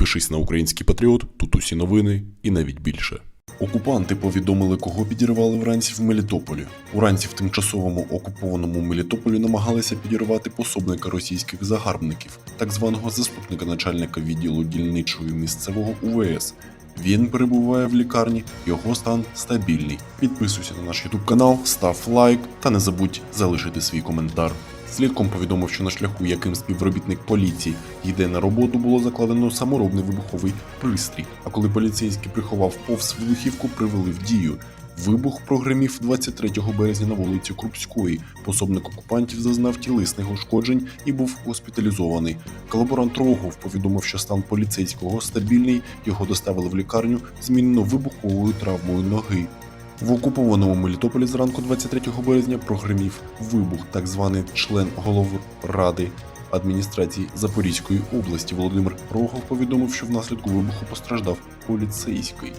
Підпишись на український патріот, тут усі новини і навіть більше. Окупанти повідомили, кого підірвали вранці в Мелітополі. Уранці в тимчасовому окупованому Мелітополі намагалися підірвати пособника російських загарбників, так званого заступника начальника відділу дільничої місцевого УВС. Він перебуває в лікарні, його стан стабільний. Підписуйся на наш YouTube канал, став лайк та не забудь залишити свій коментар. Слідком повідомив, що на шляху, яким співробітник поліції йде на роботу, було закладено саморобний вибуховий пристрій. А коли поліцейський приховав повз вибухівку, привели в дію. Вибух прогремів 23 березня на вулиці Крупської. Пособник окупантів зазнав тілесних ушкоджень і був госпіталізований. Колаборант Рогов повідомив, що стан поліцейського стабільний. Його доставили в лікарню змінено вибуховою травмою ноги. В окупованому Мелітополі зранку 23 березня прогремів вибух. Так званий член голови ради адміністрації Запорізької області Володимир Рогов повідомив, що внаслідку вибуху постраждав поліцейський.